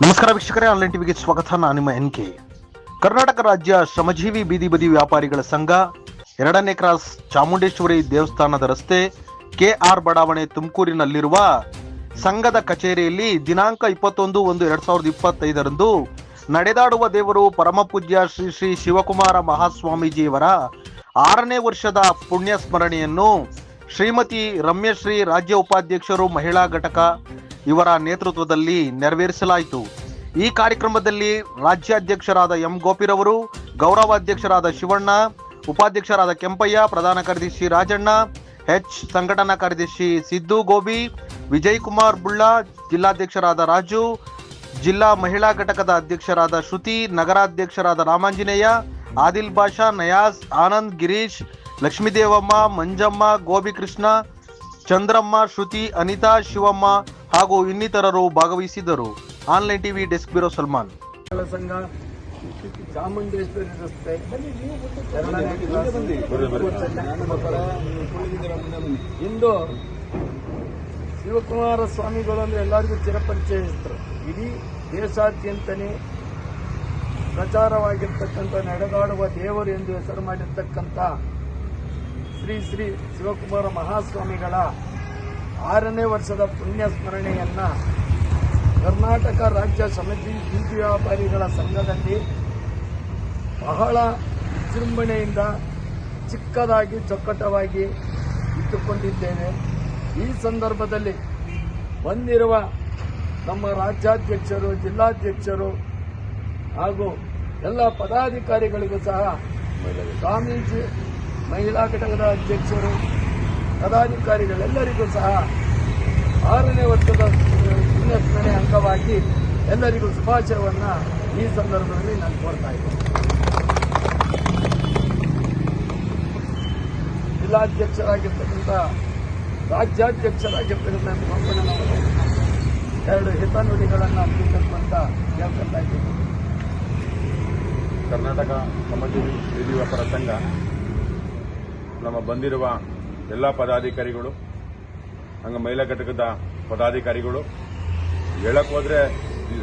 ನಮಸ್ಕಾರ ವೀಕ್ಷಕರೇ ಆನ್ಲೈನ್ ಟಿವಿಗೆ ಸ್ವಾಗತ. ನಾನು ನಿಮ್ಮ ಎನ್ ಕೆ ಕರ್ನಾಟಕ ರಾಜ್ಯ ಶ್ರಮಜೀವಿ ಬೀದಿ ಬದಿ ವ್ಯಾಪಾರಿಗಳ ಸಂಘ, ಎರಡನೇ ಕ್ರಾಸ್ ಚಾಮುಂಡೇಶ್ವರಿ ದೇವಸ್ಥಾನದ ರಸ್ತೆ, ಕೆ ಆರ್ ಬಡಾವಣೆ ತುಮಕೂರಿನಲ್ಲಿರುವ ಸಂಘದ ಕಚೇರಿಯಲ್ಲಿ ದಿನಾಂಕ ಇಪ್ಪತ್ತೊಂದು ಒಂದು ಎರಡ್ ಸಾವಿರದ ಇಪ್ಪತ್ತೈದರಂದು ನಡೆದಾಡುವ ದೇವರು ಪರಮಪೂಜ್ಯ ಶ್ರೀ ಶ್ರೀ ಶಿವಕುಮಾರ ಮಹಾಸ್ವಾಮೀಜಿಯವರ ಆರನೇ ವರ್ಷದ ಪುಣ್ಯ ಸ್ಮರಣೆಯನ್ನು ಶ್ರೀಮತಿ ರಮ್ಯಶ್ರೀ ರಾಜ್ಯ ಉಪಾಧ್ಯಕ್ಷರು ಮಹಿಳಾ ಘಟಕ ಇವರ ನೇತೃತ್ವದಲ್ಲಿ ನೆರವೇರಿಸಲಾಯಿತು. ಈ ಕಾರ್ಯಕ್ರಮದಲ್ಲಿ ರಾಜ್ಯಾಧ್ಯಕ್ಷರಾದ ಎಂ ಗೋಪಿರವರು ಗೌರವಾಧ್ಯಕ್ಷರಾದ ಶಿವಣ್ಣ, ಉಪಾಧ್ಯಕ್ಷರಾದ ಕೆಂಪಯ್ಯ, ಪ್ರಧಾನ ಕಾರ್ಯದರ್ಶಿ ರಾಜಣ್ಣ, ಎಚ್ ಸಂಘಟನಾ ಕಾರ್ಯದರ್ಶಿ ಸಿದ್ದು ಗೋಬಿ ವಿಜಯ್ ಕುಮಾರ್ ಬುಳ್ಳಾ, ಜಿಲ್ಲಾಧ್ಯಕ್ಷರಾದ ರಾಜು, ಜಿಲ್ಲಾ ಮಹಿಳಾ ಘಟಕದ ಅಧ್ಯಕ್ಷರಾದ ಶ್ರುತಿ, ನಗರಾಧ್ಯಕ್ಷರಾದ ರಾಮಾಂಜನೇಯ, ಆದಿಲ್ ಬಾಷಾ, ನಯಾಜ್, ಆನಂದ್, ಗಿರೀಶ್, ಲಕ್ಷ್ಮೀದೇವಮ್ಮ, ಮಂಜಮ್ಮ, ಗೋಬಿಕೃಷ್ಣ, ಚಂದ್ರಮ್ಮ, ಶ್ರುತಿ, ಅನಿತಾ, ಶಿವಮ್ಮ ಹಾಗೂ ಇನ್ನಿತರರು ಭಾಗವಹಿಸಿದ್ದರು. Online TV desk bureau Salman. Chamundeshwari ಇಂದು ಶಿವಕುಮಾರ ಸ್ವಾಮಿಗಳು ಅಂದ್ರೆ ಎಲ್ಲರಿಗೂ ಚಿರಪರಿಚಯಿಸಿದ್ರು ಇಡೀ ದೇಶಾದ್ಯಂತನೇ ಪ್ರಚಾರವಾಗಿರ್ತಕ್ಕಂಥ, ನಡೆದಾಡುವ ದೇವರು ಎಂದು ಹೆಸರು ಮಾಡಿರ್ತಕ್ಕಂಥ ಶ್ರೀ ಶ್ರೀ ಶಿವಕುಮಾರ ಮಹಾಸ್ವಾಮಿಗಳ ಆರನೇ ವರ್ಷದ ಪುಣ್ಯ ಸ್ಮರಣೆಯನ್ನ ಕರ್ನಾಟಕ ರಾಜ್ಯ ಸಮಿತಿ ಬೀದಿ ವ್ಯಾಪಾರಿಗಳ ಸಂಘದಲ್ಲಿ ಬಹಳ ವಿಜೃಂಭಣೆಯಿಂದ ಚಿಕ್ಕದಾಗಿ ಚೊಕ್ಕಟವಾಗಿ ಇಟ್ಟುಕೊಂಡಿದ್ದೇವೆ. ಈ ಸಂದರ್ಭದಲ್ಲಿ ಬಂದಿರುವ ನಮ್ಮ ರಾಜ್ಯಾಧ್ಯಕ್ಷರು, ಜಿಲ್ಲಾಧ್ಯಕ್ಷರು ಹಾಗೂ ಎಲ್ಲ ಪದಾಧಿಕಾರಿಗಳಿಗೂ ಸಹ ಸ್ವಾಮೀಜಿ, ಮಹಿಳಾ ಘಟಕದ ಅಧ್ಯಕ್ಷರು ಪದಾಧಿಕಾರಿಗಳೆಲ್ಲರಿಗೂ ಸಹ ಆರನೇ ವರ್ಷದ ಪುಣ್ಯಸ್ಮರಣೆ ಅಂಗವಾಗಿ ಎಲ್ಲರಿಗೂ ಶುಭಾಶಯವನ್ನ ಈ ಸಂದರ್ಭದಲ್ಲಿ ನಾನು ಕೋರ್ತಾ ಇದ್ದೇನೆ. ಜಿಲ್ಲಾಧ್ಯಕ್ಷರಾಗಿರ್ತಕ್ಕಂಥ, ರಾಜ್ಯಾಧ್ಯಕ್ಷರಾಗಿರ್ತಕ್ಕಂಥ ಕೊಂಕಣನವರು ಎರಡು ಹಿತನುಡಿಗಳನ್ನು ಅರ್ಪಿಸಕ್ಕಂತ ಹೇಳ್ಕೊಳ್ತಾ ಇದ್ದೀನಿ. ಕರ್ನಾಟಕ ಸಮಾಜ ವ್ಯಾಪಾರ ಸಂಘ ನಮ್ಮ ಬಂದಿರುವ ಎಲ್ಲ ಪದಾಧಿಕಾರಿಗಳು, ಹಂಗೆ ಮಹಿಳಾ ಘಟಕದ ಪದಾಧಿಕಾರಿಗಳು, ಹೇಳಕ್ ಹೋದ್ರೆ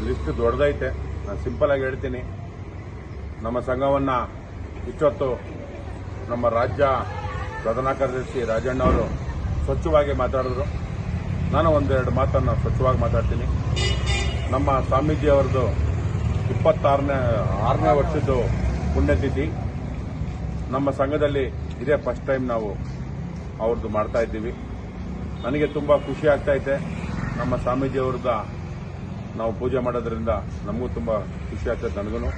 ಲಿಸ್ಟ್ ದೊಡ್ಡದೈತೆ. ನಾನು ಸಿಂಪಲ್ ಆಗಿ ಹೇಳ್ತೀನಿ. ನಮ್ಮ ಸಂಘವನ್ನ ಇಷ್ಟೊತ್ತು ನಮ್ಮ ರಾಜ್ಯ ಪ್ರಧಾನ ಕಾರ್ಯದರ್ಶಿ ರಾಜಣ್ಣ ಅವರು ಸ್ವಚ್ಛವಾಗಿ ಮಾತಾಡಿದ್ರು. ನಾನು ಒಂದೆರಡು ಮಾತನ್ನು ಸ್ವಚ್ಛವಾಗಿ ಮಾತಾಡ್ತೀನಿ. ನಮ್ಮ ಸ್ವಾಮೀಜಿ ಅವರದು ಇಪ್ಪತ್ತಾರನೇ, ಆರನೇ ವರ್ಷದ್ದು ಪುಣ್ಯತಿಥಿ. ನಮ್ಮ ಸಂಘದಲ್ಲಿ ಇದೇ ಫಸ್ಟ್ ಟೈಮ್ ನಾವು ಅವ್ರದ್ದು ಮಾಡ್ತಾ ಇದ್ದೀವಿ. ನನಗೆ ತುಂಬ ಖುಷಿ ಆಗ್ತಾ ಇದೆ. ನಮ್ಮ ಸ್ವಾಮೀಜಿ ಅವ್ರದ ನಾವು ಪೂಜೆ ಮಾಡೋದ್ರಿಂದ ನಮಗೂ ತುಂಬ ಖುಷಿ ಆಗ್ತದೆ ನನಗೂ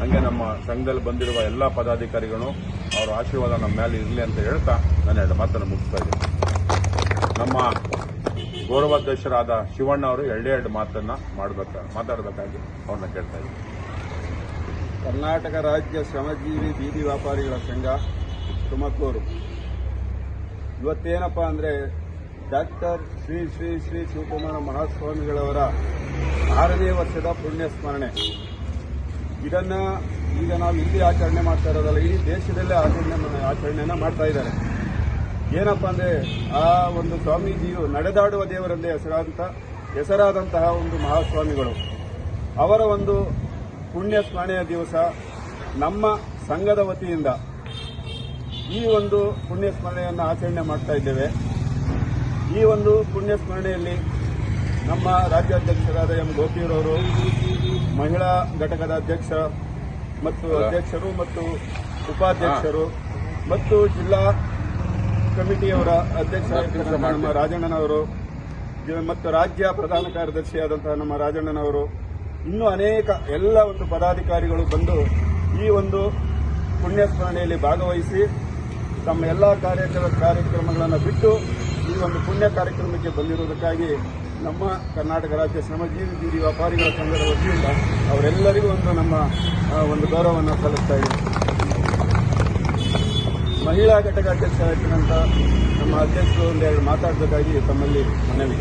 ಹಂಗೆ ನಮ್ಮ ಸಂಘದಲ್ಲಿ ಬಂದಿರುವ ಎಲ್ಲ ಪದಾಧಿಕಾರಿಗಳು ಅವರ ಆಶೀರ್ವಾದ ನಮ್ಮ ಮೇಲೆ ಇರಲಿ ಅಂತ ಹೇಳ್ತಾ ನಾನು ಎರಡು ಮಾತನ್ನು ಮುಗಿಸ್ತಾ ಇದ್ದೀನಿ. ನಮ್ಮ ಗೌರವಾಧ್ಯಕ್ಷರಾದ ಶಿವಣ್ಣ ಅವರು ಎರಡೆರಡು ಮಾತನ್ನ ಮಾಡಬೇಕ ಮಾತಾಡಬೇಕಾಗಿ ಅವ್ರನ್ನ ಕೇಳ್ತಾ ಇದ್ದೀನಿ. ಕರ್ನಾಟಕ ರಾಜ್ಯ ಶ್ರಮಜೀವಿ ಬೀದಿ ವ್ಯಾಪಾರಿಗಳ ಸಂಘ ತುಮಕೂರು. ಇವತ್ತೇನಪ್ಪ ಅಂದ್ರೆ ಡಾಕ್ಟರ್ ಶ್ರೀ ಶ್ರೀ ಶ್ರೀ ಶಿವಕುಮಾರ ಮಹಾಸ್ವಾಮಿಗಳವರ ಆರನೇ ವರ್ಷದ ಪುಣ್ಯ ಸ್ಮರಣೆ ಇದನ್ನ ಈಗ ನಾವು ಇಲ್ಲಿ ಆಚರಣೆ ಮಾಡ್ತಾ ಇರೋದಲ್ಲ, ಇಡೀ ದೇಶದಲ್ಲೇ ಆಚರಣೆ ಆಚರಣೆಯನ್ನ ಮಾಡ್ತಾ ಇದ್ದಾರೆ. ಏನಪ್ಪ ಅಂದ್ರೆ ಆ ಒಂದು ಸ್ವಾಮೀಜಿಯು ನಡೆದಾಡುವ ದೇವರಲ್ಲೇ ಹೆಸರಾದಂತ, ಹೆಸರಾದಂತಹ ಒಂದು ಮಹಾಸ್ವಾಮಿಗಳು. ಅವರ ಒಂದು ಪುಣ್ಯ ಸ್ಮರಣೆಯ ದಿವಸ ನಮ್ಮ ಸಂಘದ ವತಿಯಿಂದ ಈ ಒಂದು ಪುಣ್ಯ ಸ್ಮರಣೆಯನ್ನು ಆಚರಣೆ ಮಾಡ್ತಾ ಇದ್ದೇವೆ. ಈ ಒಂದು ಪುಣ್ಯ ಸ್ಮರಣೆಯಲ್ಲಿ ನಮ್ಮ ರಾಜ್ಯಾಧ್ಯಕ್ಷರಾದ ಎಂ ಗೋಪಿರವರು ಮಹಿಳಾ ಘಟಕದ ಅಧ್ಯಕ್ಷ ಮತ್ತು ಅಧ್ಯಕ್ಷರು ಮತ್ತು ಉಪಾಧ್ಯಕ್ಷರು ಮತ್ತು ಜಿಲ್ಲಾ ಕಮಿಟಿಯವರ ಅಧ್ಯಕ್ಷ ನಮ್ಮ ರಾಜಣ್ಣನವರು ಮತ್ತು ರಾಜ್ಯ ಪ್ರಧಾನ ಕಾರ್ಯದರ್ಶಿಯಾದಂತಹ ನಮ್ಮ ರಾಜಣ್ಣನವರು ಇನ್ನೂ ಅನೇಕ ಎಲ್ಲ ಒಂದು ಪದಾಧಿಕಾರಿಗಳು ಬಂದು ಈ ಒಂದು ಪುಣ್ಯ ಸ್ಮರಣೆಯಲ್ಲಿ ಭಾಗವಹಿಸಿ ತಮ್ಮ ಎಲ್ಲ ಕಾರ್ಯಕ್ರಮ ಕಾರ್ಯಕ್ರಮಗಳನ್ನು ಬಿಟ್ಟು ಈ ಒಂದು ಪುಣ್ಯ ಕಾರ್ಯಕ್ರಮಕ್ಕೆ ಬಂದಿರುವುದಕ್ಕಾಗಿ ನಮ್ಮ ಕರ್ನಾಟಕ ರಾಜ್ಯ ಶ್ರಮಜೀವಿ ಜೀವಿ ವ್ಯಾಪಾರಿಗಳ ಸಂಘದ ವತಿಯಿಂದ ಅವರೆಲ್ಲರಿಗೂ ಒಂದು ನಮ್ಮ ಒಂದು ಗೌರವವನ್ನು ಸಲ್ಲಿಸ್ತಾ ಇದ್ದೀವಿ ಮಹಿಳಾ ಘಟಕ ಅಧ್ಯಕ್ಷರಾಗಿರ್ತಕ್ಕಂಥ ನಮ್ಮ ಅಧ್ಯಕ್ಷರು ಒಂದೆರಡು ಮಾತಾಡಬೇಕಾಗಿ ತಮ್ಮಲ್ಲಿ ಮನವಿ.